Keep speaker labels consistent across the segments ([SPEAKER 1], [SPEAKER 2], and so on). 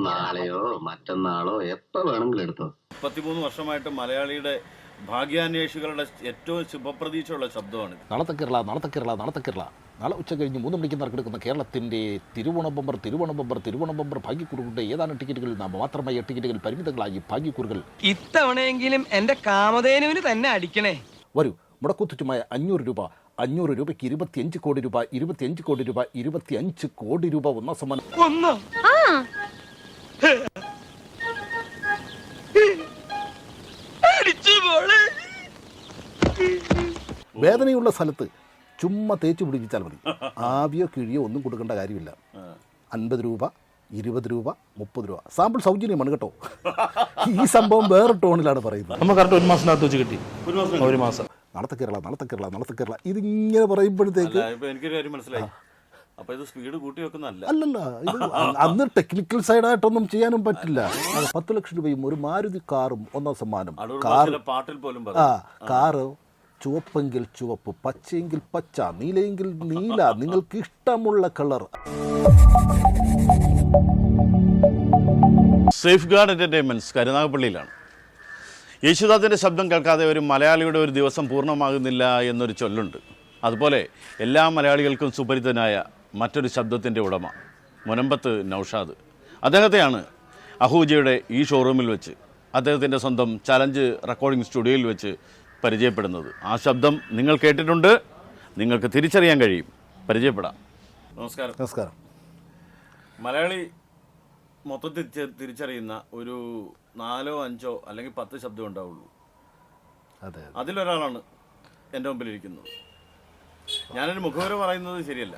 [SPEAKER 1] നാളെയോ മറ്റന്നാളോ എപ്പോ വേണമെങ്കിലും എടുത്തോ.
[SPEAKER 2] മുപ്പത്തിമൂന്ന് വർഷമായിട്ട് മലയാളിയുടെ ഭാഗ്യാന്വേഷികളുടെ ഏറ്റവും ശുഭപ്രതീക്ഷയുള്ള ശബ്ദമാണ്
[SPEAKER 3] നാളത്തെ കേരള നാളത്തെ കേരള നാളത്തെ കേരള നാളെ ഉച്ച കഴിഞ്ഞ് മൂന്ന് മണിക്ക് നറുക്കെടുക്കുന്ന കേരളത്തിന്റെ തിരുവണബമ്പർ തിരുവണബമ്പർ തിരുവണബമ്പർ തിരുവോണ ബമ്പർ ഭാഗ്യക്കുറുകളുടെ ഏതാനും ടിക്കറ്റുകളിൽ നാം മാത്രമായി ടിക്കറ്റുകൾ പരിമിതങ്ങളായി ഭാഗ്യക്കുറുകൾ.
[SPEAKER 4] ഇത്തവണയെങ്കിലും എന്റെ കാമധേനുവിന് തന്നെ അടിക്കണേ.
[SPEAKER 3] വരൂ മുടക്കുത്തുറ്റുമായ അഞ്ഞൂറ് രൂപ അഞ്ഞൂറ് രൂപയ്ക്ക് ഇരുപത്തിയഞ്ച് കോടി രൂപ ഇരുപത്തിയഞ്ച് കോടി രൂപ ഇരുപത്തിയഞ്ച് കോടി രൂപ ഒന്ന സമ്മാനം. വേദനയുള്ള സ്ഥലത്ത് ചുമ്മാ തേച്ച് പിടിപ്പിച്ചാൽ മതി. ആവിയോ കിഴിയോ ഒന്നും കൊടുക്കേണ്ട കാര്യമില്ല. അൻപത് രൂപ ഇരുപത് രൂപ മുപ്പത് രൂപ. സാമ്പിൾ സൗജന്യമാണ് കേട്ടോ. ഈ സംഭവം വേറെ ടോണിലാണ് പറയുന്നത്.
[SPEAKER 5] നമുക്ക് കറക്റ്റ് ഒരു മാസത്തിനകത്ത് വെച്ച് കിട്ടി.
[SPEAKER 2] ഒരു മാസം.
[SPEAKER 3] നാളത്തെ കേരള നടത്ത കേരള നടത്ത കേരള. ഇതിങ്ങനെ പറയുമ്പോഴത്തേക്ക്
[SPEAKER 2] എനിക്കൊരു കാര്യം മനസ്സിലായി. അപ്പോൾ ഇത് സ്പീഡ് കൂട്ടി വെക്കുന്നതല്ല.
[SPEAKER 3] അല്ലല്ല ഇത് അന്ന് ടെക്നിക്കൽ സൈഡായിട്ടൊന്നും ചെയ്യാനും പറ്റില്ല. പത്ത് ലക്ഷം രൂപയും ഒരു മാരുതി കാറും ഒന്നാം സമ്മാനം. കാർ
[SPEAKER 2] പാട്ടിൽ പോലും
[SPEAKER 3] ആ
[SPEAKER 2] പറഞ്ഞു
[SPEAKER 3] കാറ് ചുവപ്പെങ്കിൽ ചുവപ്പ് പച്ചയെങ്കിൽ പച്ച നീലയെങ്കിൽ നീല നിങ്ങൾക്ക് ഇഷ്ടമുള്ള കളർ.
[SPEAKER 2] സേഫ് ഗാർഡ് എന്റർടൈൻമെന്റ്സ് കരുനാഗപ്പള്ളിയിലാണ്. യേശുദാസിന്റെ ശബ്ദം കേൾക്കാതെ ഒരു മലയാളിയുടെ ഒരു ദിവസം പൂർണമാകുന്നില്ല എന്നൊരു ചൊല്ലുണ്ട്. അതുപോലെ എല്ലാ മലയാളികൾക്കും സുപരിതനായ മറ്റൊരു ശബ്ദത്തിന്റെ ഉടമ മുനമ്പത്ത് നൗഷാദ്. അദ്ദേഹത്തെയാണ് അഹൂജയുടെ ഈ ഷോറൂമിൽ വെച്ച് അദ്ദേഹത്തിന്റെ സ്വന്തം ചലഞ്ച് റെക്കോർഡിംഗ് സ്റ്റുഡിയോയിൽ വെച്ച് പരിചയപ്പെടുന്നത്. ആ ശബ്ദം നിങ്ങൾ കേട്ടിട്ടുണ്ട്. നിങ്ങൾക്ക് തിരിച്ചറിയാൻ കഴിയും. പരിചയപ്പെടാം. നമസ്കാരം.
[SPEAKER 3] നമസ്കാരം.
[SPEAKER 2] മലയാളി മൊത്തത്തിൽ തിരിച്ചറിയുന്ന ഒരു നാലോ അഞ്ചോ അല്ലെങ്കിൽ പത്ത് ശബ്ദം ഉണ്ടാവുള്ളൂ.
[SPEAKER 3] അതെ
[SPEAKER 2] അതിലൊരാളാണ് എന്റെ മുമ്പിലിരിക്കുന്നത്. ഞാനൊരു മുഖവര പറയുന്നത് ശരിയല്ല.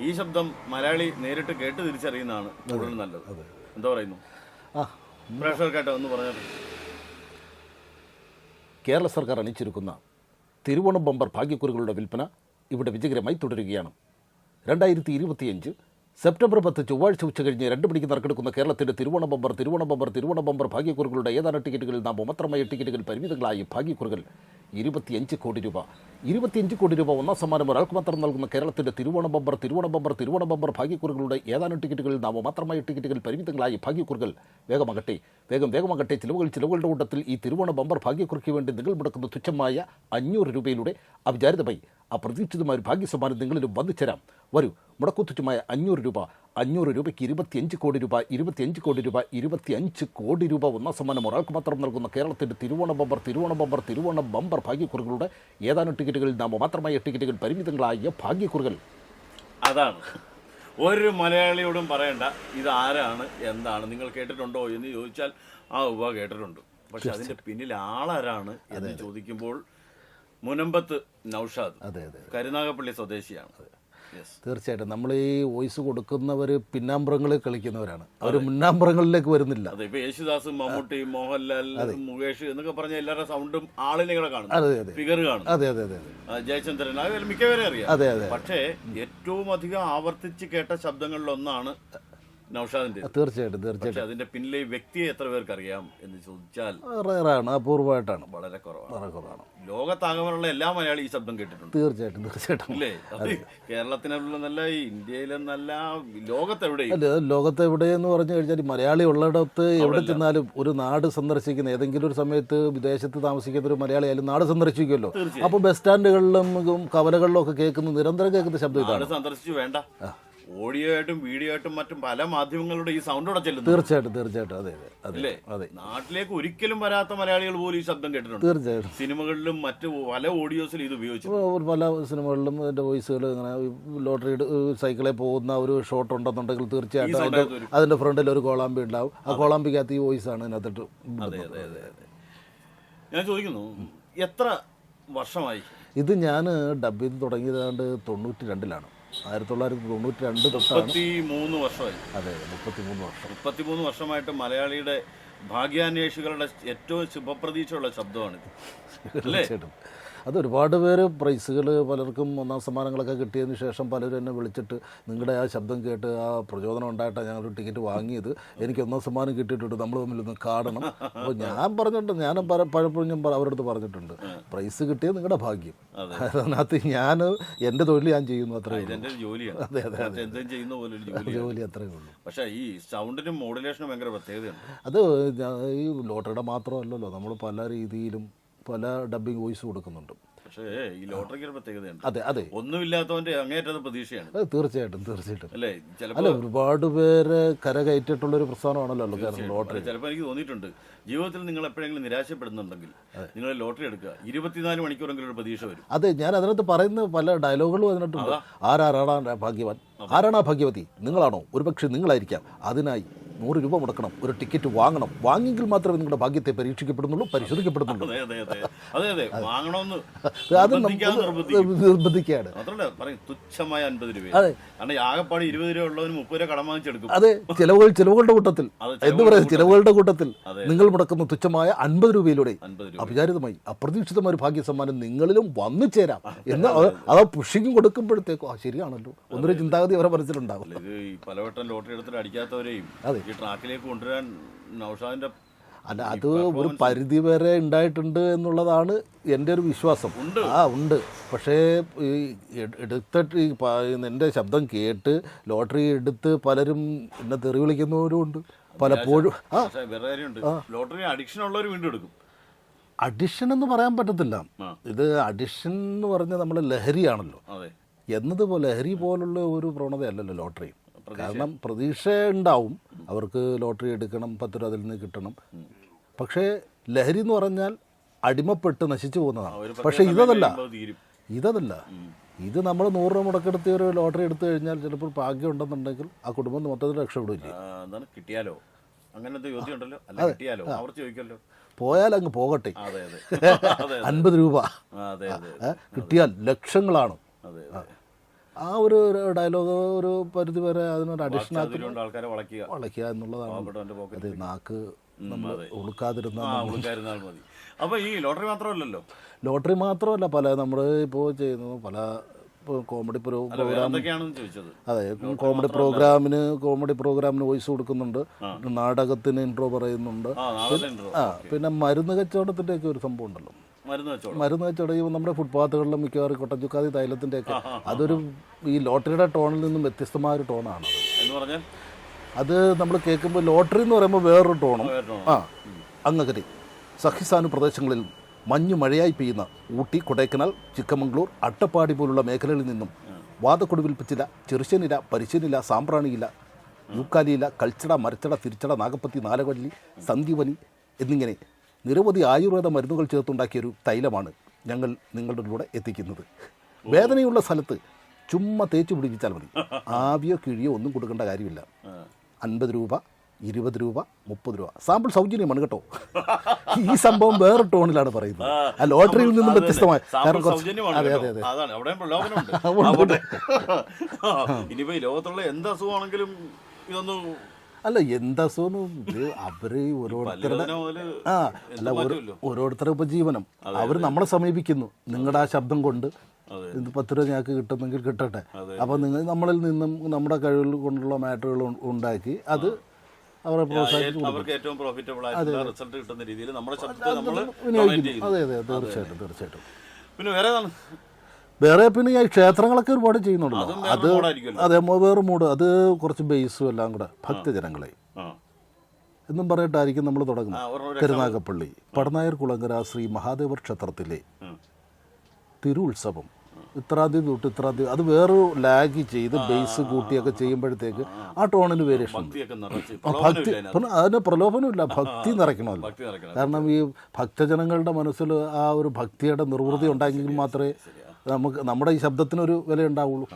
[SPEAKER 2] ഈ ശബ്ദം മലയാളി നേരിട്ട് കേട്ട് തിരിച്ചറിയുന്നതാണ് കൂടുതൽ നല്ലത്. എന്താ പറയുന്നു? പ്രേക്ഷകർക്കായിട്ട് ഒന്ന് പറഞ്ഞത്
[SPEAKER 3] കേരള സർക്കാർ അണിച്ചിരിക്കുന്ന തിരുവോണം ബമ്പർ ഭാഗ്യക്കുറികളുടെ വിൽപ്പന ഇവിടെ വിജയകരമായി തുടരുകയാണ്. രണ്ടായിരത്തി ഇരുപത്തിയഞ്ച് സെപ്റ്റംബർ പത്ത് ചൊവ്വാഴ്ച ഉച്ച കഴിഞ്ഞ് രണ്ട് മണിക്ക് നറുക്കെടുക്കുന്ന കേരളത്തിന്റെ തിരുവോണ ബമ്പർ തിരുവോണ ബമ്പർ തിരുവോണ ബമ്പർ ഭാഗ്യക്കുറികളുടെ ഏതാനും ടിക്കറ്റുകളിൽ നാം മാത്രമായ ടിക്കറ്റുകൾ പരിമിതങ്ങളായി ഭാഗ്യക്കുറികൾ. ഇരുപത്തിയഞ്ച് കോടി രൂപ. ഇരുപത്തിയഞ്ച് കോടി രൂപ ഒന്നാം സമ്മാനം ഒരാൾക്ക് മാത്രം നൽകുന്ന കേരളത്തിന്റെ തിരുവോണ ബമ്പർ തിരുവോണ ബമ്പർ തിരുവോണ ബമ്പർ ഭാഗ്യക്കുറികളുടെ ഏതാനും ടിക്കറ്റുകളിൽ നാം മാത്രമായ ടിക്കറ്റുകൾ പരിമിതങ്ങളായി ഭാഗ്യക്കുറികൾ. വേഗമാകട്ടെ വേഗം വേഗമാകട്ടെ ചിലവുകൾ ചിലവുകളുടെ കൂട്ടത്തിൽ ഈ തിരുവോണ ബമ്പർ ഭാഗ്യക്കുറിക്ക് വേണ്ടി നിങ്ങൾ മുടക്കുന്ന തുച്ഛമായ അഞ്ഞൂറ് രൂപയിലൂടെ അവിചാരിതമായി അപ്രതീക്ഷിതമായ ഒരു ഭാഗ്യസമ്മാനം നിങ്ങളിലും വന്നു ചേരാം വരൂ മുടക്കുത്തുറ്റുമായ അഞ്ഞൂറ് രൂപ. അഞ്ഞൂറ് രൂപയ്ക്ക് ഇരുപത്തിയഞ്ച് കോടി രൂപ ഇരുപത്തിയഞ്ച് കോടി രൂപ ഇരുപത്തിയഞ്ച് കോടി രൂപ ഒന്നാം സമ്മാനം ഒരാൾക്ക് മാത്രം നൽകുന്ന കേരളത്തിന്റെ തിരുവോണ ബമ്പർ തിരുവോണ ബമ്പർ തിരുവോണ ബമ്പർ ഭാഗ്യക്കുറികളുടെ ഏതാനും ടിക്കറ്റുകളിൽ നാം മാത്രമായ ടിക്കറ്റുകൾ പരിമിതങ്ങളായ ഭാഗ്യക്കുറികൾ.
[SPEAKER 2] അതാണ്. ഒരു മലയാളിയോടും പറയണ്ട ഇത് ആരാണ് എന്താണ് നിങ്ങൾ കേട്ടിട്ടുണ്ടോ എന്ന് ചോദിച്ചാൽ ആ ഉവ കേട്ടിട്ടുണ്ട്. പക്ഷെ അതിന്റെ പിന്നിൽ ആളാരാണ് എന്ന് ചോദിക്കുമ്പോൾ മുനമ്പത്ത് നൗഷാദ്.
[SPEAKER 3] അതെ അതെ
[SPEAKER 2] കരുനാഗപ്പള്ളി സ്വദേശിയാണ്.
[SPEAKER 3] തീർച്ചയായിട്ടും. നമ്മൾ ഈ വോയിസ് കൊടുക്കുന്നവർ പിന്നാമ്പുറങ്ങളിൽ കളിക്കുന്നവരാണ്. അവർ മുന്നാമ്പുറങ്ങളിലേക്ക് വരുന്നില്ല.
[SPEAKER 2] അതെ ഇപ്പൊ യേശുദാസ് മമ്മൂട്ടി മോഹൻലാൽ മുകേഷ് എന്നൊക്കെ പറഞ്ഞ എല്ലാവരുടെ സൗണ്ടും ആളിനെ കാണും
[SPEAKER 3] അതെ അതെ.
[SPEAKER 2] ഫിഗർ കാണും
[SPEAKER 3] അതെ അതെ അതെ അതെ.
[SPEAKER 2] ജയചന്ദ്രൻ. അത് മിക്കവരെ അറിയാം.
[SPEAKER 3] അതെ അതെ.
[SPEAKER 2] പക്ഷേ ഏറ്റവും അധികം ആവർത്തിച്ച് കേട്ട ശബ്ദങ്ങളിലൊന്നാണ് നൗഷാദിന്റെ
[SPEAKER 3] തീർച്ചയായിട്ടും തീർച്ചയായിട്ടും.
[SPEAKER 2] അതിന്റെ പിന്നിലെ വ്യക്തിയെ എത്ര പേർക്ക് അറിയാം എന്ന് ചോദിച്ചാൽ
[SPEAKER 3] റയറാണ് അപൂർവമായിട്ടാണ്.
[SPEAKER 2] വളരെ കുറവാണ്.
[SPEAKER 3] വളരെ കുറവാണ്.
[SPEAKER 2] ലോകത്താകമാനുള്ള എല്ലാ മലയാളി ഈ ശബ്ദം കേട്ടിട്ടുണ്ട്.
[SPEAKER 3] തീർച്ചയായിട്ടും തീർച്ചയായിട്ടും.
[SPEAKER 2] ഇല്ലേ? കേരളത്തിനുള്ള നല്ല ഈ ഇന്ത്യയിലെന്നല്ല ലോകത്തെവിടെ
[SPEAKER 3] അല്ല ലോകത്തെവിടെ എന്ന് പറഞ്ഞു കഴിഞ്ഞാൽ മലയാളി ഉള്ളിടത്ത് എവിടെ ചെന്നാലും ഒരു നാട് സന്ദർശിക്കുന്ന ഏതെങ്കിലും ഒരു സമയത്ത് വിദേശത്ത് താമസിക്കുന്ന ഒരു മലയാളി ആയാലും നാട് സന്ദർശിക്കുമല്ലോ. അപ്പൊ ബസ് സ്റ്റാൻഡുകളിലും കവലകളിലും ഒക്കെ കേൾക്കുന്ന നിരന്തരം കേൾക്കുന്ന ശബ്ദം ഇതാണ്.
[SPEAKER 2] സന്ദർശിച്ചു വേണ്ട. ഓഡിയോ ആയിട്ടും വീഡിയോ ആയിട്ടും മറ്റും പല മാധ്യമങ്ങളുടെ ഈ സൗണ്ട് അവിടെ ചെല്ലുന്നു.
[SPEAKER 3] തീർച്ചയായിട്ടും തീർച്ചയായിട്ടും. അതെ അതെ അതെ അതെ.
[SPEAKER 2] നാട്ടിലേക്ക് ഒരിക്കലും വരാത്ത മലയാളികൾ പോലും ഈ ശബ്ദം കേട്ടിട്ടുണ്ട്.
[SPEAKER 3] തീർച്ചയായിട്ടും.
[SPEAKER 2] സിനിമകളിലും മറ്റു പല ഓഡിയോസിലും ഇത് ഉപയോഗിച്ചു
[SPEAKER 3] പല സിനിമകളിലും അതിന്റെ വോയിസുകൾ ഇങ്ങനെ ലോട്ടറി സൈക്കിളിൽ പോകുന്ന ഒരു ഷോട്ട് ഉണ്ടെന്നുണ്ടെങ്കിൽ തീർച്ചയായിട്ടും
[SPEAKER 2] അതിന്റെ
[SPEAKER 3] അതിന്റെ ഫ്രണ്ടിൽ ഒരു കോളാമ്പി ഉണ്ടാവും. ആ കോളാമ്പിക്കകത്ത് ഈ വോയിസ് ആണ്
[SPEAKER 2] അതെ അതെ അതെ അതെ. ഞാൻ ചോദിക്കുന്നു എത്ര വർഷമായി?
[SPEAKER 3] ഇത് ഞാൻ ഡബ് ചെയ്ത് തുടങ്ങിയതാണ്ട് തൊണ്ണൂറ്റി രണ്ടിലാണ് ആയിരത്തി തൊള്ളായിരത്തി തൊണ്ണൂറ്റി രണ്ട്
[SPEAKER 2] മുപ്പത്തി മൂന്ന് വർഷമായി.
[SPEAKER 3] അതെ മുപ്പത്തി മൂന്ന് വർഷം.
[SPEAKER 2] മുപ്പത്തി മൂന്ന് വർഷമായിട്ട് മലയാളിയുടെ ഭാഗ്യാന്വേഷികളുടെ ഏറ്റവും ശുഭപ്രതീക്ഷയുള്ള ശബ്ദമാണ് അല്ലേ?
[SPEAKER 3] തീർച്ചയായിട്ടും അത് ഒരുപാട് പേര് പ്രൈസുകൾ പലർക്കും ഒന്നാം സമ്മാനങ്ങളൊക്കെ കിട്ടിയതിന് ശേഷം പലരും എന്നെ വിളിച്ചിട്ട് നിങ്ങളുടെ ആ ശബ്ദം കേട്ട് ആ പ്രചോദനം ഉണ്ടായിട്ടാണ് ഞങ്ങളൊരു ടിക്കറ്റ് വാങ്ങിയത്. എനിക്ക് ഒന്നാം സമ്മാനം കിട്ടിയിട്ടുണ്ട്. നമ്മൾ തമ്മിലൊന്ന് കാണണം. അപ്പോൾ ഞാൻ പറഞ്ഞിട്ടുണ്ട്. ഞാൻ പല പലപ്പോഴും ഞാൻ അവരടുത്ത് അവരുടെ അടുത്ത് പറഞ്ഞിട്ടുണ്ട് പ്രൈസ് കിട്ടിയത് നിങ്ങളുടെ ഭാഗ്യം. അതിനകത്ത് ഞാൻ എന്റെ തൊഴിൽ ഞാൻ ചെയ്യുന്നു അത്രേ
[SPEAKER 2] ജോലിയാണ്.
[SPEAKER 3] അതെ, അതെ.
[SPEAKER 2] ചെയ്യുന്ന പോലെ
[SPEAKER 3] ജോലി അത്രേ ഉള്ളൂ.
[SPEAKER 2] പക്ഷേ ഈ സൗണ്ടിനും മോഡുലേഷനും ഭയങ്കര പ്രത്യേകതയുണ്ട്.
[SPEAKER 3] അത് ഈ ലോട്ടറിയുടെ മാത്രമല്ലല്ലോ. നമ്മൾ പല രീതിയിലും പല ഡബിങ് വോയിസ് കൊടുക്കുന്നുണ്ട്.
[SPEAKER 2] പക്ഷേ ഈ ലോട്ടറിക്ക് ഒരു പ്രത്യേകതയുണ്ട്.
[SPEAKER 3] അതെ അതെ.
[SPEAKER 2] ഒന്നുമില്ലാത്തവന്റെ അങ്ങേറ്റത്തെ പ്രതീക്ഷയാണ്.
[SPEAKER 3] അത് തീർച്ചയായിട്ടും തീർച്ചയായിട്ടും.
[SPEAKER 2] അല്ലേ?
[SPEAKER 3] അല്ല ഒരുപാട് പേര് കരകയറ്റിട്ടുള്ള ഒരു പ്രസ്ഥാനമാണല്ലോ കേരളം ലോട്ടറി.
[SPEAKER 2] ചിലപ്പോൾ എനിക്ക് തോന്നിയിട്ടുണ്ട്. ജീവിതത്തിൽ നിങ്ങൾ എപ്പോഴെങ്കിലും നിരാശപ്പെടുന്നുണ്ടെങ്കിൽ നിങ്ങൾ ലോട്ടറി എടുക്കുക. ഇരുപത്തിനാല് മണിക്കൂറെങ്കിലും ഒരു പ്രതീക്ഷ വരും.
[SPEAKER 3] അതെ ഞാൻ അതിനകത്ത് പറയുന്ന പല ഡയലോഗുകളും അതിനകത്തുണ്ട്. ആരാരാണ് ഭാഗ്യവാൻ? ആരാണ് ആ ഭാഗ്യവതി? നിങ്ങളാണോ? ഒരുപക്ഷെ നിങ്ങളായിരിക്കാം. അതിനായി നൂറ് രൂപ മുടക്കണം ഒരു ടിക്കറ്റ് വാങ്ങണം. വാങ്ങിയെങ്കിൽ മാത്രമേ നിങ്ങളുടെ ഭാഗ്യത്തെ പരീക്ഷിക്കപ്പെടുന്നുള്ളൂ പരിശോധിക്കപ്പെടുന്നുള്ളൂ.
[SPEAKER 2] അതെ അതെ
[SPEAKER 3] നിർബന്ധിക്കുകയാണ്. ചിലവുകൾ ചിലവുകളുടെ കൂട്ടത്തിൽ. എന്ന് പറയുന്നത് ചിലവുകളുടെ കൂട്ടത്തിൽ. നിങ്ങൾ മുടക്കുന്ന തുച്ഛമായ അൻപത് രൂപയിലൂടെ അപചാരിതമായി അപ്രതീക്ഷിതമായ ഒരു ഭാഗ്യ സമ്മാനം നിങ്ങളിലും വന്നു ചേരാം എന്ന് അത് പുഷിങ് കൊടുക്കുമ്പോഴത്തേക്കും ആ ശരിയാണല്ലോ. ഒന്നൊരു ചിന്താഗതി അവരെ മനസ്സിലുണ്ടാവും.
[SPEAKER 2] പലവട്ടം ലോട്ടറി എടുത്തിട്ട് അടിക്കാത്തവരെയും
[SPEAKER 3] അതെ.
[SPEAKER 2] ഈ ട്രാക്കിലേക്ക് കൊണ്ടുവരാൻ നൗഷാദിന്റെ
[SPEAKER 3] അല്ല അത് ഒരു പരിധി വരെ ഉണ്ടായിട്ടുണ്ട് എന്നുള്ളതാണ് എന്റെ ഒരു വിശ്വാസം. ആ ഉണ്ട്. പക്ഷേ ഈ എട്- എടുത്തിട്ട് ഈ എന്റെ ശബ്ദം കേട്ട് ലോട്ടറി എടുത്ത് പലരും എന്നെ തെറി വിളിക്കുന്നവരും ഉണ്ട്. പലപ്പോഴും ആ.
[SPEAKER 2] ലോട്ടറി അഡിക്ഷൻ ഉള്ളവർ വീണ്ടും എടുക്കും.
[SPEAKER 3] അഡിഷൻ എന്ന് പറയാൻ പറ്റത്തില്ല. ഇത് അഡിഷൻ എന്ന് പറഞ്ഞാൽ നമ്മൾ ലഹരിയാണല്ലോ. എന്നതുപോലെ ലഹരി പോലുള്ള ഒരു പ്രവണതയല്ലല്ലോ ലോട്ടറി. കാരണം പ്രതീക്ഷ ഉണ്ടാവും. അവർക്ക് ലോട്ടറി എടുക്കണം പത്ത് രൂപ അതിൽ നിന്ന് കിട്ടണം. പക്ഷേ ലഹരി എന്ന് പറഞ്ഞാൽ അടിമപ്പെട്ട് നശിച്ചു പോകുന്നതാണ്. പക്ഷേ ഇതല്ല ഇതല്ല ഇത് നമ്മൾ നൂറ് രൂപ മുടക്കെടുത്ത് ഒരു ലോട്ടറി എടുത്തു കഴിഞ്ഞാൽ ചിലപ്പോൾ ഭാഗ്യം ഉണ്ടെന്നുണ്ടെങ്കിൽ ആ കുടുംബം മൊത്തത്തിൽ രക്ഷപ്പെടില്ല
[SPEAKER 2] കിട്ടിയാലോ? അങ്ങനത്തെ കിട്ടിയാലോ? ചോദിക്കല്ലോ
[SPEAKER 3] പോയാൽ അങ്ങ് പോകട്ടെ. അൻപത് രൂപ. കിട്ടിയാൽ ലക്ഷങ്ങളാണ്.
[SPEAKER 2] അതെ
[SPEAKER 3] ആ ഒരു ഡയലോഗ് ഒരു പരിധി വരെ അതിനൊരു
[SPEAKER 2] അഡീഷണൽ വളയ്ക്കുക.
[SPEAKER 3] എന്നുള്ളതാണ്. അത് നാക്ക് നമ്മൾ
[SPEAKER 2] ഉളുക്കാതിരുന്നാൽ മതി. അപ്പൊ ഈ ലോട്ടറി മാത്രമല്ലല്ലോ?
[SPEAKER 3] ലോട്ടറി മാത്രമല്ല പല നമ്മൾ ഇപ്പോൾ ചെയ്യുന്നത് പല കോമഡി പ്രോഗ്രാം അതെ കോമഡി പ്രോഗ്രാമിന് കോമഡി പ്രോഗ്രാമിന് വോയിസ് കൊടുക്കുന്നുണ്ട്. നാടകത്തിന് ഇൻട്രോ പറയുന്നുണ്ട്.
[SPEAKER 2] ആ
[SPEAKER 3] ആ പിന്നെ മരുന്ന് കച്ചവടത്തിന്റെ ഒക്കെ ഒരു സംഭവം ഉണ്ടല്ലോ.
[SPEAKER 2] മരുന്ന്
[SPEAKER 3] കച്ചവടം ഈ നമ്മുടെ ഫുട്പാത്തുകളിലും മിക്കവാറും കൊട്ടഞ്ചുക്കാതി തൈലത്തിന്റെ ഒക്കെ അതൊരു ഈ ലോട്ടറിയുടെ ടോണിൽ നിന്നും വ്യത്യസ്തമായ ഒരു ടോണാണ് അത് നമ്മൾ കേൾക്കുമ്പോൾ ലോട്ടറി എന്ന് പറയുമ്പോൾ വേറൊരു ടോണും. ആ അങ്ങകരി. സഹിസാനു പ്രദേശങ്ങളിൽ മഞ്ഞു മഴയായി പെയ്യുന്ന ഊട്ടി കൊടൈക്കനാൽ ചിക്കമംഗ്ലൂർ അട്ടപ്പാടി പോലുള്ള മേഖലകളിൽ നിന്നും വാതക്കൊടുവിൽപ്പിച്ചില ചെറുശനില പരിശനില സാമ്പ്രാണിയില യൂക്കാലിയില കൾച്ചട മരച്ചട തിരിച്ചട നാഗപ്പത്തി നാലകൊല്ലി സന്ധിവലി എന്നിങ്ങനെ നിരവധി ആയുർവേദ മരുന്നുകൾ ചേർത്തുണ്ടാക്കിയൊരു തൈലമാണ് ഞങ്ങൾ നിങ്ങളുടെ കൂടെ എത്തിക്കുന്നത്. വേദനയുള്ള സ്ഥലത്ത് ചുമ്മാ തേച്ച് പിടിപ്പിച്ചാൽ മതി. ആവിയോ കിഴിയോ ഒന്നും കൊടുക്കേണ്ട കാര്യമില്ല. അൻപത് രൂപ ഇരുപത് രൂപ മുപ്പത് രൂപ. സാമ്പിൾ സൗജന്യമാണ് കേട്ടോ. ഈ സംഭവം വേറെ ടോണിലാണ് പറയുന്നത്. ആ ലോട്ടറിയിൽ നിന്നും വ്യത്യസ്തമായ അതെ അതെ അതെ.
[SPEAKER 2] ഇനിയിപ്പോ ലോകത്തുള്ള എന്ത് അസുഖമാണെങ്കിലും ഇതൊന്ന്
[SPEAKER 3] അല്ല എന്താ എന്താസുഖം ഇത് അവർ ഓരോരുത്തരുടെ ആ അല്ല. ഓരോരുത്തരുടെ ഉപജീവനം. അവർ നമ്മളെ സമീപിക്കുന്നു. നിങ്ങളുടെ ആ ശബ്ദം കൊണ്ട്. ഇത് പത്ത് രൂപ ഞങ്ങൾക്ക് കിട്ടുന്നെങ്കിൽ കിട്ടട്ടെ. അപ്പോൾ നിങ്ങൾ നമ്മളിൽ നിന്നും നമ്മുടെ കഴിവുകൾ കൊണ്ടുള്ള മാറ്ററുകൾ ഉണ്ടാക്കി അത് അവരെ
[SPEAKER 2] അവർക്ക് ഏറ്റവും പ്രോഫിറ്റബിൾ ആയിട്ടുള്ള റിസൾട്ട് കിട്ടുന്ന രീതിയിൽ നമ്മുടെ നമ്മൾ
[SPEAKER 3] അതെ അതെ തീർച്ചയായിട്ടും തീർച്ചയായിട്ടും.
[SPEAKER 2] പിന്നെ വേറെ
[SPEAKER 3] വേറെ പിന്നെ ഈ ക്ഷേത്രങ്ങളൊക്കെ ഒരുപാട് ചെയ്യുന്നുണ്ടല്ലോ.
[SPEAKER 2] അതും
[SPEAKER 3] അത് വേറെ മൂഡ്. അത് കുറച്ച് ബേസും എല്ലാം കൂടെ ഭക്തജനങ്ങളെ. എന്നും പറഞ്ഞിട്ടായിരിക്കും നമ്മൾ തുടങ്ങുന്നത്.
[SPEAKER 2] തിരുനാഗപ്പള്ളി
[SPEAKER 3] കരുനാഗപ്പള്ളി പടനായർ കുളങ്കര ശ്രീ മഹാദേവ ക്ഷേത്രത്തിലെ
[SPEAKER 2] തിരു
[SPEAKER 3] ഉത്സവം ഇത്രാം തീയതി തൊട്ട് ഇത്രാം തീയതി അത് വേറെ ലാഗ് ചെയ്ത് ബേസ് കൂട്ടിയൊക്കെ ചെയ്യുമ്പോഴത്തേക്ക് ആ ടോണിന് വേരിയേഷൻ ഭക്തി അതിന് പ്രലോഭനമില്ല ഭക്തി നിറയ്ക്കണമല്ലോ. കാരണം ഈ ഭക്തജനങ്ങളുടെ മനസ്സിൽ ആ ഒരു ഭക്തിയുടെ നിർവൃതി ഉണ്ടായെങ്കിൽ മാത്രമേ നമുക്ക് നമ്മുടെ ഈ ശബ്ദത്തിനൊരു വില ഉണ്ടാവുള്ളൂ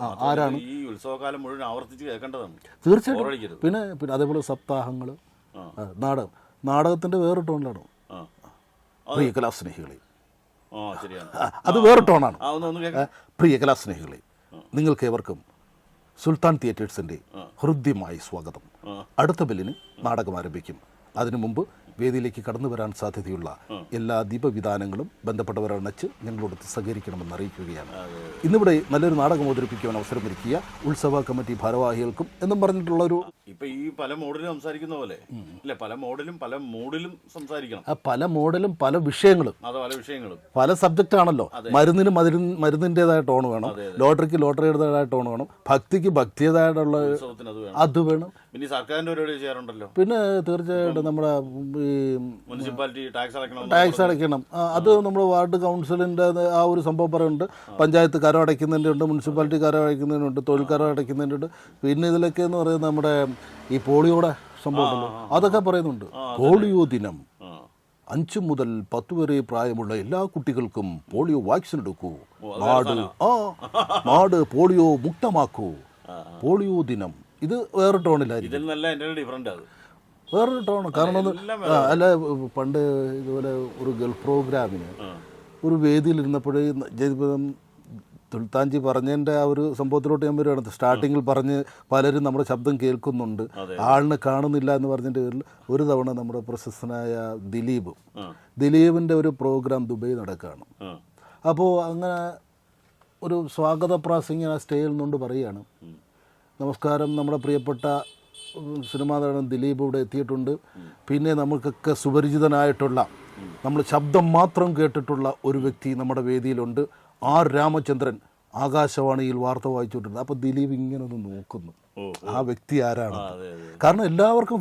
[SPEAKER 3] ആരാണ്?
[SPEAKER 2] ഈ ഉത്സവകാലം മുഴുവൻ ആവർത്തിച്ച് കേൾക്കേണ്ടതാണ്.
[SPEAKER 3] തീർച്ചയായിട്ടും. പിന്നെ പിന്നെ അതേപോലെ സപ്താഹങ്ങൾ. നാടകം. നാടകത്തിന്റെ വേറെ ടോണിലാണ്. പ്രിയ കലാസ്നേഹികളെ അത് വേറെ ടോണാണ്. പ്രിയ കലാസ്നേഹികളെ നിങ്ങൾക്കേവർക്കും സുൽത്താൻ തിയേറ്റേഴ്സിന്റെ ഹൃദ്യമായി സ്വാഗതം. അടുത്ത ബില്ലിന് നാടകം ആരംഭിക്കും. അതിനു മുമ്പ് വേദിയിലേക്ക് കടന്നു വരാൻ സാധ്യതയുള്ള എല്ലാ ദീപവിധാനങ്ങളും ബന്ധപ്പെട്ടവരണച്ച് ഞങ്ങളോട് സഹകരിക്കണമെന്ന് അറിയിക്കുകയാണ്. ഇന്നിവിടെ നല്ലൊരു നാടകം അവതരിപ്പിക്കുവാൻ അവസരമൊരുക്കിയ ഉത്സവ കമ്മിറ്റി ഭാരവാഹികൾക്കും എന്നും പറഞ്ഞിട്ടുള്ള ഒരു
[SPEAKER 2] ഇപ്പൊ ഈ പല മോഡിലും സംസാരിക്കുന്ന പോലെ. അല്ലെ പല മോഡലും പല മോഡലും സംസാരിക്കണം.
[SPEAKER 3] പല മോഡലും പല വിഷയങ്ങളും.
[SPEAKER 2] പല വിഷയങ്ങളും.
[SPEAKER 3] പല സബ്ജക്റ്റ് ആണല്ലോ മരുന്നിന് മരുന്ന് മരുന്നിന്റെതായ ടോൺ വേണം. ലോട്ടറിക്ക് ലോട്ടറിയുടേതായ ടോൺ വേണം. ഭക്തിക്ക് ഭക്തിയുടേതായിട്ടുള്ള
[SPEAKER 2] അത് വേണം. പിന്നെ സർക്കാരിന്റെ സർക്കാരിന്റെ പരിപാടി ചെയ്യാറുണ്ടല്ലോ.
[SPEAKER 3] പിന്നെ തീർച്ചയായിട്ടും നമ്മുടെ ഈ
[SPEAKER 2] മുനിസിപ്പാലിറ്റി ടാക്സ് അടക്കണം
[SPEAKER 3] ടാക്സ് അടയ്ക്കണം. അത് നമ്മൾ വാർഡ് കൗൺസിലിന്റെ ആ ഒരു സംഭവം പറയുന്നുണ്ട്. പഞ്ചായത്ത് കരം അടയ്ക്കുന്നതിന്റെ ഉണ്ട് മുനിസിപ്പാലിറ്റി കരം അടയ്ക്കുന്നതിനുണ്ട് തൊഴിൽ കരം അടയ്ക്കുന്നതിന്റെ ഉണ്ട്. പിന്നെ ഇതിലൊക്കെ എന്ന് പറയുന്നത് നമ്മുടെ ഈ പോളിയോടെ സംഭവം അതൊക്കെ പറയുന്നുണ്ട്. പോളിയോ ദിനം. അഞ്ച് മുതൽ പത്ത് വരെ പ്രായമുള്ള എല്ലാ കുട്ടികൾക്കും പോളിയോ വാക്സിൻ എടുക്കൂ. നാട് ആ നാട് പോളിയോ മുക്തമാക്കൂ. പോളിയോ ദിനം. ഇത് വേറെ ടോണിലായിരിക്കും. വേറൊരു ടോണ് കാരണം അല്ല പണ്ട് ഇതുപോലെ ഒരു ഗൾഫ് പ്രോഗ്രാമിന് ഒരു വേദിയിൽ ഇരുന്നപ്പോഴേ ജയിപ്പം തുൽത്താഞ്ചി പറഞ്ഞതിന്റെ ആ ഒരു സംഭവത്തിലോട്ട് ഞാൻ വരികയാണ്. സ്റ്റാർട്ടിങ്ങിൽ പറഞ്ഞ് പലരും നമ്മുടെ ശബ്ദം കേൾക്കുന്നുണ്ട്. ആളിനെ കാണുന്നില്ല എന്ന് പറഞ്ഞതിന്റെ പേരിൽ ഒരു തവണ നമ്മുടെ പ്രശസ്തനായ ദിലീപ് ദിലീപിന്റെ ഒരു പ്രോഗ്രാം ദുബൈ നടക്കുകയാണ്. അപ്പോൾ അങ്ങനെ ഒരു സ്വാഗത പ്രാസംഗിക ആ സ്റ്റേജിൽ നിന്നുകൊണ്ട് പറയുകയാണ്. നമസ്കാരം നമ്മുടെ പ്രിയപ്പെട്ട സിനിമാ നടൻ ദിലീപ് ഇവിടെ എത്തിയിട്ടുണ്ട്. പിന്നെ നമുക്കൊക്കെ സുപരിചിതനായിട്ടുള്ള നമ്മൾ ശബ്ദം മാത്രം കേട്ടിട്ടുള്ള ഒരു വ്യക്തി നമ്മുടെ വേദിയിലുണ്ട്. ആർ രാമചന്ദ്രൻ ആകാശവാണിയിൽ വാർത്ത വായിച്ചുകൊണ്ടിരുന്നത്. അപ്പോൾ ദിലീപ് ഇങ്ങനെ ഒന്ന് നോക്കുന്നു ആ വ്യക്തി ആരാണ്? കാരണം എല്ലാവർക്കും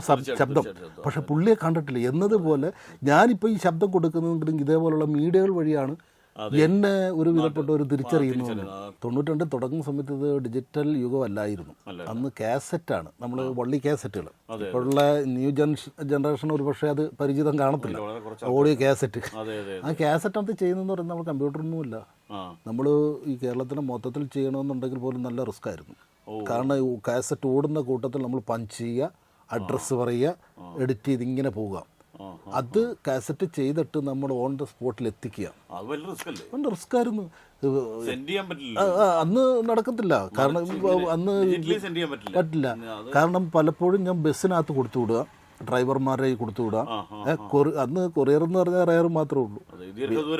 [SPEAKER 3] സബ്- ശബ്ദം. പക്ഷെ പുള്ളിയെ കണ്ടിട്ടില്ല. എന്നതുപോലെ ഞാനിപ്പോൾ ഈ ശബ്ദം കൊടുക്കുന്നതെങ്കിലും ഇതേപോലുള്ള മീഡിയകൾ വഴിയാണ് എന്നെ ഒരു വിധപ്പെട്ട ഒരു തിരിച്ചറിയുന്നു. തൊണ്ണൂറ്റി തുടങ്ങുന്ന സമയത്ത് ഇത് ഡിജിറ്റൽ യുഗമല്ലായിരുന്നു. അന്ന് കാസറ്റാണ് നമ്മൾ വള്ളി കാസറ്റുകൾ ഇപ്പോഴുള്ള ന്യൂ ജനറേഷൻ ജനറേഷൻ ഒരു പക്ഷേ അത് പരിചിതം കാണത്തില്ല. ഓഡിയോ കാസറ്റ് ആ കാസറ്റിനകത്ത് ചെയ്യുന്നതെന്ന് പറയുന്നത് നമ്മൾ കമ്പ്യൂട്ടറൊന്നുമില്ല. നമ്മൾ ഈ കേരളത്തിന് മൊത്തത്തിൽ ചെയ്യണമെന്നുണ്ടെങ്കിൽ പോലും നല്ല റിസ്ക് ആയിരുന്നു. കാരണം കാസറ്റ് ഓടുന്ന കൂട്ടത്തിൽ നമ്മൾ പഞ്ച് ചെയ്യുക അഡ്രസ്സ് പറയുക എഡിറ്റ് ചെയ്ത് ഇങ്ങനെ പോവുക. അത് കാസറ്റ് ചെയ്തിട്ട് നമ്മൾ ഓൺ ദ സ്പോട്ടിൽ എത്തിക്കുക.
[SPEAKER 2] വലിയ റിസ്ക്
[SPEAKER 3] ആയിരുന്നു. അന്ന് നടക്കത്തില്ല. കാരണം അന്ന്
[SPEAKER 2] പറ്റില്ല.
[SPEAKER 3] കാരണം പലപ്പോഴും ഞാൻ ബസ്സിനകത്ത് കൊടുത്തു വിടുക. ഡ്രൈവർമാരെ കൊടുത്തു കൊറി- അന്ന് കൊറിയർ എന്ന് പറഞ്ഞാൽ റയർ മാത്രമേ ഉള്ളൂ.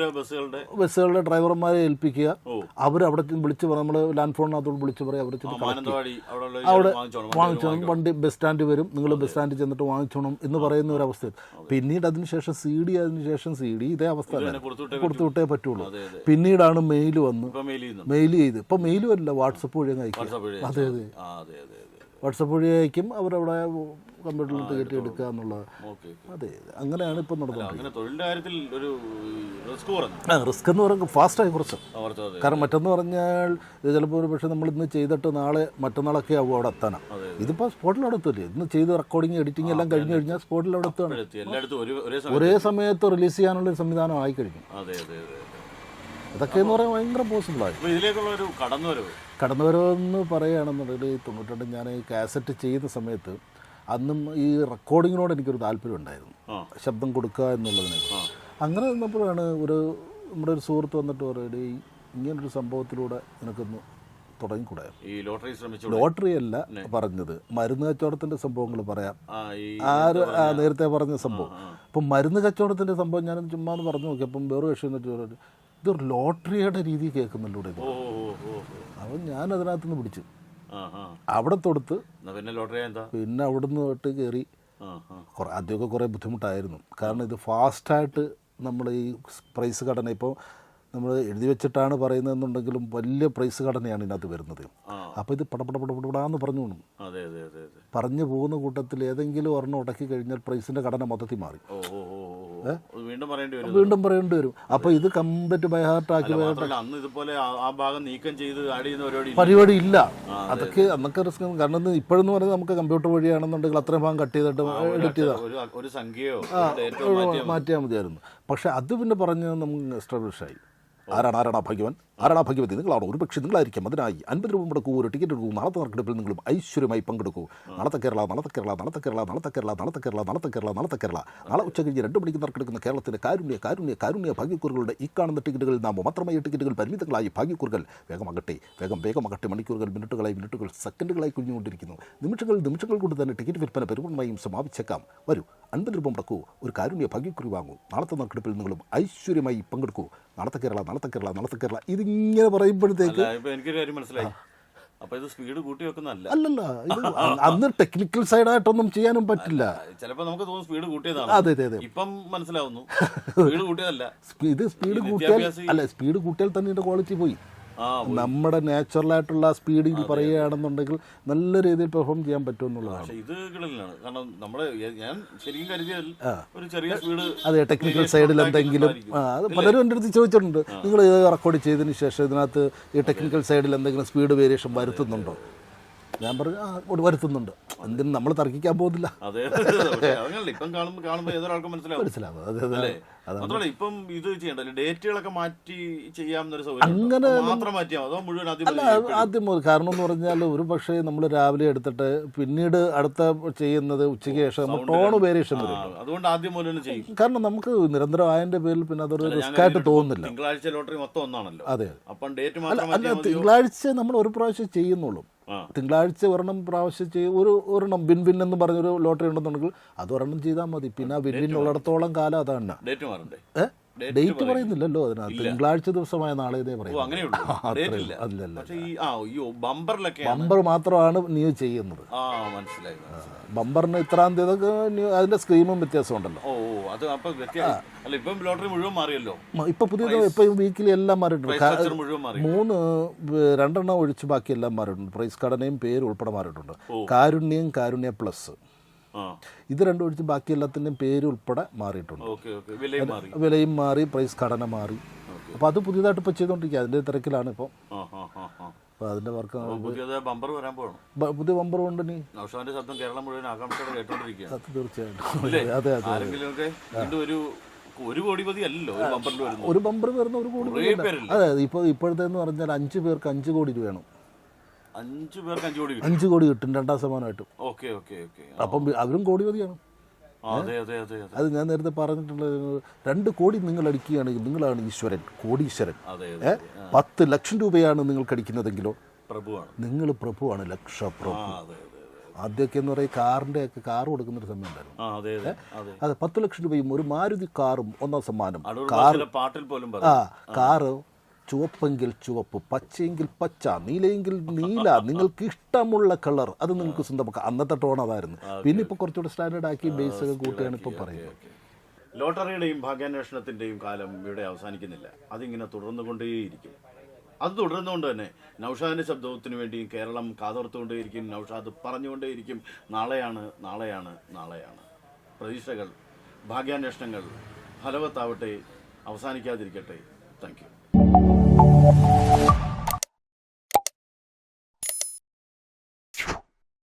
[SPEAKER 2] ബസ്സുകളുടെ
[SPEAKER 3] ബസ്സുകളുടെ ഡ്രൈവർമാരെ ഏൽപ്പിക്കുക. അവർ അവിടെ വിളിച്ച് പറയാം നമ്മൾ ലാൻഡ് ഫോണിനകത്തോട് വിളിച്ച് പറയാം അവർ ചെന്ന്
[SPEAKER 2] അവിടെ വാങ്ങിച്ചോണം
[SPEAKER 3] വണ്ടി ബസ് സ്റ്റാൻഡ് വരും. നിങ്ങൾ ബസ് സ്റ്റാൻഡിൽ ചെന്നിട്ട് വാങ്ങിച്ചോണം എന്ന് പറയുന്ന ഒരു അവസ്ഥ പിന്നീട് അതിനുശേഷം സി ഡി അതിനുശേഷം സി ഡി ഇതേ അവസ്ഥ
[SPEAKER 2] കൊടുത്തുവിട്ടേ
[SPEAKER 3] കൊടുത്തു വിട്ടേ പറ്റുള്ളൂ. പിന്നീടാണ് മെയിൽ വന്ന്.
[SPEAKER 2] മെയിൽ
[SPEAKER 3] ചെയ്ത്. ഇപ്പൊ മെയിലും അല്ല വാട്സപ്പ് വഴി അയക്കും അതെ അതെ. വാട്സപ്പ് വഴി അയക്കും. അവരവിടെ കമ്പ്യൂട്ടറിൽ കയറ്റി എടുക്കുക എന്നുള്ളത് അതെ അങ്ങനെയാണ് ഇപ്പം നടക്കുന്നത് ആ റിസ്ക് എന്ന് പറയുമ്പോൾ ഫാസ്റ്റായി കുറച്ച്. കാരണം മറ്റൊന്ന് പറഞ്ഞാൽ ചിലപ്പോൾ ഒരു പക്ഷേ നമ്മൾ ഇന്ന് ചെയ്തിട്ട് നാളെ മറ്റന്നാളൊക്കെ ആവും അവിടെ എത്താനാ ഇതിപ്പോൾ സ്പോട്ടിൽ അവിടെ എത്തില്ലേ? ഇന്ന് ചെയ്ത് റെക്കോർഡിങ് എഡിറ്റിംഗ് എല്ലാം കഴിഞ്ഞ് കഴിഞ്ഞാൽ സ്പോട്ടിൽ അവിടെ എത്തുകയാണ്.
[SPEAKER 2] എത്തി. ഒരു ഒരേ സമയം
[SPEAKER 3] സമയത്ത് റിലീസ് ചെയ്യാനുള്ള ഒരു സംവിധാനം ആയി കഴിഞ്ഞു.
[SPEAKER 2] അതെ അതെ അതെ അതെ.
[SPEAKER 3] അതൊക്കെ എന്ന് പറയാൻ ഭയങ്കര പോസിബിളായി
[SPEAKER 2] ഇതിലേക്കുള്ള ഒരു കടന്നുവരവ്.
[SPEAKER 3] കടന്നുവരവെന്ന് പറയുകയാണെന്നുണ്ടെങ്കിൽ തൊണ്ണൂറ്റി ഞാൻ ഈ കാസറ്റ് ചെയ്യുന്ന സമയത്ത് അന്നും ഈ റെക്കോർഡിങ്ങിനോട് എനിക്കൊരു താല്പര്യം ഉണ്ടായിരുന്നു. ശബ്ദം കൊടുക്കുക എന്നുള്ളതിനെ അങ്ങനെ നിന്നപ്പോഴാണ് ഒരു നമ്മുടെ ഒരു സുഹൃത്ത് വന്നിട്ട് പറയുന്നത് ഇങ്ങനൊരു സംഭവത്തിലൂടെ നിനക്കൊന്ന് തുടങ്ങിക്കൂടെ
[SPEAKER 2] ഈ ലോട്ടറി ശ്രമിച്ചു
[SPEAKER 3] ലോട്ടറി അല്ല പറഞ്ഞത്. മരുന്ന് കച്ചവടത്തിന്റെ സംഭവങ്ങൾ പറയാം. ആര് നേരത്തെ പറഞ്ഞ സംഭവം. അപ്പം മരുന്ന് കച്ചവടത്തിന്റെ സംഭവം ഞാൻ ചുമ്മാ പറഞ്ഞു നോക്കി. അപ്പം വേറെ വിഷയം എന്നിട്ട് പറഞ്ഞു ഇതൊരു ലോട്ടറിയുടെ രീതി
[SPEAKER 2] കേൾക്കുന്നല്ലോ.
[SPEAKER 3] അപ്പം ഞാൻ അതിനകത്തുനിന്ന് പിടിച്ചു. അവിടെ തൊടുത്ത്
[SPEAKER 2] പിന്നെ ലോട്ടറി
[SPEAKER 3] പിന്നെ അവിടുന്ന് തൊട്ട് കയറി കുറേ ആദ്യമൊക്കെ കുറേ ബുദ്ധിമുട്ടായിരുന്നു. കാരണം ഇത് ഫാസ്റ്റായിട്ട് നമ്മൾ ഈ പ്രൈസ് ഘടന ഇപ്പോൾ നമ്മൾ എഴുതി വെച്ചിട്ടാണ് പറയുന്നതെന്നുണ്ടെങ്കിലും വലിയ പ്രൈസ് ഘടനയാണ് ഇതിനകത്ത് വരുന്നത്. അപ്പോൾ ഇത് പട പടപടാന്ന് പറഞ്ഞു
[SPEAKER 2] അതെ
[SPEAKER 3] പറഞ്ഞു പോകുന്ന കൂട്ടത്തിൽ ഏതെങ്കിലും ഒരെണ്ണം ഉടക്കി കഴിഞ്ഞാൽ പ്രൈസിന്റെ ഘടന മൊത്തത്തിൽ മാറി.
[SPEAKER 2] വീണ്ടും പറയേണ്ടി വരും.
[SPEAKER 3] വീണ്ടും പറയേണ്ടി വരും. അപ്പോൾ ഇത് കംപ്ലീറ്റ് ബൈ
[SPEAKER 2] ഹാർട്ട് ആക്കി അന്ന് ഇതുപോലെ ആ- ഭാഗം നീക്കം ചെയ്ത് പരിപാടി ഇല്ല.
[SPEAKER 3] അതൊക്കെ അന്നൊക്കെ റിസ്ക് കാരണം ഇപ്പോഴെന്ന് പറയുന്നത് നമുക്ക് കമ്പ്യൂട്ടർ വഴിയാണെന്നുണ്ടെങ്കിൽ അത്രയും ഭാഗം കട്ട് ചെയ്തിട്ട് എഡിറ്റ് ചെയ്താൽ
[SPEAKER 2] മാറ്റിയാൽ മതി.
[SPEAKER 3] മാറ്റിയാൽ മതിയായിരുന്നു. പക്ഷെ അത് പിന്നെ പറഞ്ഞ് നമുക്ക് എസ്റ്റാബ്ലിഷ് ആയി. ആരാണ് ആരാണ് ഭഗവൻ ആരാണ് ഭാഗ്യവതി നിങ്ങളാണോ? ഒരു പക്ഷേ നിങ്ങളായിരിക്കും. അതിനായി അൻപത് രൂപ മുടക്കൂ. ഒരു ടിക്കറ്റ് എടുക്കൂ. നാളത്തെ നറുക്കെടുപ്പിൽ നിങ്ങളും ഐശ്വര്യമായി പങ്കെടുക്കൂ. നാളത്തെ കേരള നാളത്തെ കേരള നാളത്തെ കേരള നാളത്തെ കേരള നാളത്തെ കേരള നാളത്തെ കേരള നാളത്തെ കേരള. നാളെ ഉച്ച കഴിഞ്ഞ് രണ്ട് മണിക്ക് നറുക്കെടുക്കുന്ന കേരളത്തിന്റെ കാരുണ്യ കാരുണ്യ കാരുണ്യ ഭാഗ്യക്കുറുകളുടെ ഈ കാണുന്ന ടിക്കറ്റുകളിൽ നാം മാത്രമായി ടിക്കറ്റുകൾ പരിമിതങ്ങളായി ഭാഗ്യക്കുറുകൾ വേഗമാകട്ടെ. വേഗം അകട്ടെ മണിക്കൂറുകൾ മിനിറ്റുകളായി മിനിറ്റുകൾ സെക്കൻഡുകളായി കുഞ്ഞുകൊണ്ടിരിക്കുന്നു. നിമിഷങ്ങൾ നിമിഷങ്ങൾ കൊണ്ട് തന്നെ ടിക്കറ്റ് വിൽപ്പന പരിപൂർണമായും സമാപിച്ചേക്കാം. വരൂ അൻപത് രൂപ മുടക്കൂ. ഒരു കാരുണ്യ ഭാഗ്യക്കുറി വാങ്ങൂ. നാളത്തെ നറുക്കെടുപ്പിൽ നിങ്ങളും ഐശ്വര്യമായി പങ്കെടുക്കൂ. നാളത്തെ കേരള നാളത്തെ കേരള നാളത്തെ കേരള. ഇതിങ്ങനെ പറയുമ്പോഴത്തേക്ക്
[SPEAKER 2] എനിക്കൊരു കാര്യം മനസ്സിലായി. അപ്പൊ ഇത് സ്പീഡ് കൂട്ടി
[SPEAKER 3] അല്ലല്ല അന്ന് ടെക്നിക്കൽ സൈഡായിട്ടൊന്നും ചെയ്യാനും പറ്റില്ല.
[SPEAKER 2] ചിലപ്പോ നമുക്ക് സ്പീഡ് കൂട്ടിയതാണ്.
[SPEAKER 3] അതെ അതെ അതെ.
[SPEAKER 2] ഇപ്പം മനസ്സിലാവുന്നു. സ്പീഡ് കൂട്ടിയതല്ല.
[SPEAKER 3] ഇത് സ്പീഡ് കൂട്ടിയാൽ അല്ല സ്പീഡ് കൂട്ടിയാൽ തന്നെ ഇതിന്റെ ക്വാളിറ്റി പോയി. നമ്മുടെ നാച്ചുറലായിട്ടുള്ള സ്പീഡിൽ പറയുകയാണെന്നുണ്ടെങ്കിൽ നല്ല രീതിയിൽ പെർഫോം ചെയ്യാൻ
[SPEAKER 2] പറ്റും എന്നുള്ളതാണ്
[SPEAKER 3] അതെ ടെക്നിക്കൽ സൈഡിൽ എന്തെങ്കിലും. അത് പലരും എന്റെ അടുത്ത് ചോദിച്ചിട്ടുണ്ട്. നിങ്ങൾ ഇത് റെക്കോർഡ് ചെയ്തതിന് ശേഷം ഇതിനകത്ത് ഈ ടെക്നിക്കൽ സൈഡിൽ എന്തെങ്കിലും സ്പീഡ് വേരിയേഷൻ വരുത്തുന്നുണ്ടോ? ഞാൻ പറഞ്ഞു ആ ഒരു വരുത്തുന്നുണ്ട്. എന്തിനും നമ്മൾ തർക്കിക്കാൻ പോകുന്നില്ല.
[SPEAKER 2] മനസ്സിലാവും.
[SPEAKER 3] അതെ അതെ
[SPEAKER 2] മാത്രമല്ല ഇപ്പം ഇത് ചെയ്യണ്ടല്ലോ ഡേറ്റുകളൊക്കെ മാറ്റി ചെയ്യാവുന്നൊരു സൗകര്യം
[SPEAKER 3] അങ്ങനെ
[SPEAKER 2] മാത്രം മാറ്റിയാൽ അതോ മുഴുവൻ ആദ്യം
[SPEAKER 3] അല്ല ആദ്യം മുതൽ കാരണം എന്ന് പറഞ്ഞാൽ ഒരു പക്ഷേ നമ്മൾ രാവിലെ എടുത്തിട്ട് പിന്നീട് അടുത്ത ചെയ്യുന്നത് ഉച്ചയ്ക്ക് ശേഷം നമ്മൾ ടോൺ വേരിയേഷൻ വരും.
[SPEAKER 2] അതുകൊണ്ട് ആദ്യം മുതൽ ചെയ്യും.
[SPEAKER 3] കാരണം നമുക്ക് നിരന്തരം ആയതിന്റെ പേരിൽ പിന്നെ അതൊരു റിസ്ക് ആയിട്ട് തോന്നുന്നില്ല.
[SPEAKER 2] തിങ്കളാഴ്ച ലോട്ടറി മൊത്തം ഒന്നാണല്ലോ.
[SPEAKER 3] അതെ
[SPEAKER 2] അപ്പം ഡേറ്റ് മാത്രം
[SPEAKER 3] തിങ്കളാഴ്ച നമ്മൾ ഒരു പ്രാവശ്യം ചെയ്യുന്നുള്ളൂ. തിങ്കളാഴ്ച ഒരെണ്ണം പ്രാവശ്യം ചെയ്യും ഒരു ഒരെണ്ണം ബിൻ ബിൻ എന്ന് പറഞ്ഞൊരു ലോട്ടറി ഉണ്ടെന്നുണ്ടെങ്കിൽ അത് ഒരെണ്ണം ചെയ്താൽ മതി. പിന്നെ ആ ബിൻ ബിൻ ഉള്ളിടത്തോളം കാലം അതാണ്.
[SPEAKER 2] ഡേറ്റ് മാറണ്ടേ
[SPEAKER 3] ഏഹ് ഡേറ്റ് പറയുന്നില്ലല്ലോ അതിനകത്ത്. തിങ്കളാഴ്ച ദിവസമായ നാളെ ഇതേ പറയും ബമ്പർ മാത്രമാണ് ന്യൂ ചെയ്യുന്നത്. ബമ്പറിന് ഇത്രാം തീയതി അതിന്റെ സ്ക്രീമും വ്യത്യാസമുണ്ടല്ലോ
[SPEAKER 2] ഇപ്പം
[SPEAKER 3] പുതിയ ഇപ്പൊ വീക്കിലി എല്ലാം മാറിയിട്ടുണ്ട്. മൂന്ന് രണ്ടെണ്ണം ഒഴിച്ച് ബാക്കി എല്ലാം മാറിയിട്ടുണ്ട്. പ്രൈസ് ഘടനയും പേര് ഉൾപ്പെടെ മാറിയിട്ടുണ്ട്. കാരുണ്യം കാരുണ്യ പ്ലസ്. ഇത് രണ്ടും ഒഴിച്ച് ബാക്കി എല്ലാത്തിന്റെയും പേര് ഉൾപ്പെടെ മാറിയിട്ടുണ്ട്
[SPEAKER 2] വിലയും മാറി
[SPEAKER 3] പ്രൈസ് ഘടന മാറി. അപ്പോൾ അത് പുതിയതായിട്ട് ഇപ്പോൾ ചെയ്തുകൊണ്ടിരിക്കുക അതിന്റെ തിരക്കിലാണ് ഇപ്പോൾ അപ്പോൾ അതിന്റെ വർക്ക്
[SPEAKER 2] ബമ്പർ വരാൻ പോകണം
[SPEAKER 3] പുതിയ ബമ്പർ കൊണ്ട് നീ
[SPEAKER 2] നൗഷാന്റെ ശബ്ദം കേരളം മുഴുവൻ ആകാംക്ഷയോടെ കേട്ടോണ്ടിരിക്കുക
[SPEAKER 3] അത് തീർച്ചയായിട്ടും. അതെ അതെ
[SPEAKER 2] ഒരു ഒരു കോടി ഒരു ബമ്പറിൽ
[SPEAKER 3] വരുന്ന ഒരു കോടി അതെ ഇപ്പോൾ ഇപ്പോഴത്തെ എന്ന് പറഞ്ഞാൽ അഞ്ച് പേർക്ക് അഞ്ച് കോടി രൂപയാണ്.
[SPEAKER 2] അഞ്ചു പേർക്ക് അഞ്ചു കോടി കിട്ടും.
[SPEAKER 3] അഞ്ച് കോടി കിട്ടും രണ്ടാം സമാനമായിട്ടും
[SPEAKER 2] ഓക്കെ ഓക്കെ ഓക്കെ.
[SPEAKER 3] അപ്പം അവരും കോടിപതിയാണ്
[SPEAKER 2] അതെ അതെ അതെ അതെ.
[SPEAKER 3] അത് ഞാൻ നേരത്തെ പറഞ്ഞിട്ടുള്ള രണ്ട് കോടി നിങ്ങൾ അടിക്കുകയാണെങ്കിൽ നിങ്ങളാണ് ഈശ്വരൻ കോടീശ്വരൻ.
[SPEAKER 2] അതെ
[SPEAKER 3] ഏ? പത്ത് ലക്ഷം രൂപയാണ് നിങ്ങൾക്ക് അടിക്കുന്നതെങ്കിലോ?
[SPEAKER 2] പ്രഭുവാണ്.
[SPEAKER 3] നിങ്ങൾ പ്രഭുവാണ് ലക്ഷപ്രഭു.
[SPEAKER 2] ആ അതെ അതെ
[SPEAKER 3] ആദ്യമൊക്കെ എന്ന് പറയുക കാറിന്റെ ഒക്കെ കാർ കൊടുക്കുന്ന ഒരു സമയം ഉണ്ടായിരുന്നു
[SPEAKER 2] ആ അതെ അതെ അതെ.
[SPEAKER 3] അതെ പത്ത് ലക്ഷം രൂപയും ഒരു മാരുതി കാറും ഒന്നാം സമ്മാനം.
[SPEAKER 2] അടൂർ
[SPEAKER 3] കാർ
[SPEAKER 2] ഭാഷയിലെ പാട്ടിൽ പോലും
[SPEAKER 3] ആ
[SPEAKER 2] പറയും
[SPEAKER 3] കാറ് ചുവപ്പെങ്കിൽ ചുവപ്പ് പച്ചയെങ്കിൽ പച്ച നീലയെങ്കിൽ നീല നിങ്ങൾക്ക് ഇഷ്ടമുള്ള കളർ അത് നിങ്ങൾക്ക് സ്വന്തമാക്കാം. അന്നത്തെ ടോൺ അതായിരുന്നു. പിന്നെ ഇപ്പോൾ കുറച്ചുകൂടെ സ്റ്റാൻഡേർഡ് ആക്കി ബേസ് ഒക്കെ കൂട്ടിയാണ് ഇപ്പോൾ പറയുന്നത്.
[SPEAKER 2] ലോട്ടറിയുടെയും ഭാഗ്യാന്വേഷണത്തിന്റെയും കാലം ഇവിടെ അവസാനിക്കുന്നില്ല. അതിങ്ങനെ തുടർന്നുകൊണ്ടേയിരിക്കും. അത് തുടരുന്നുകൊണ്ട് തന്നെ നൗഷാദിന്റെ ശബ്ദത്തിന് വേണ്ടിയും കേരളം കാതോർത്തുകൊണ്ടേയിരിക്കും നൗഷാദ് പറഞ്ഞുകൊണ്ടേയിരിക്കും നാളെയാണ് നാളെയാണ് നാളെയാണ്. പ്രതീക്ഷകൾ ഭാഗ്യാന്വേഷണങ്ങൾ ഫലവത്താവട്ടെ അവസാനിക്കാതിരിക്കട്ടെ. Thank Thank you.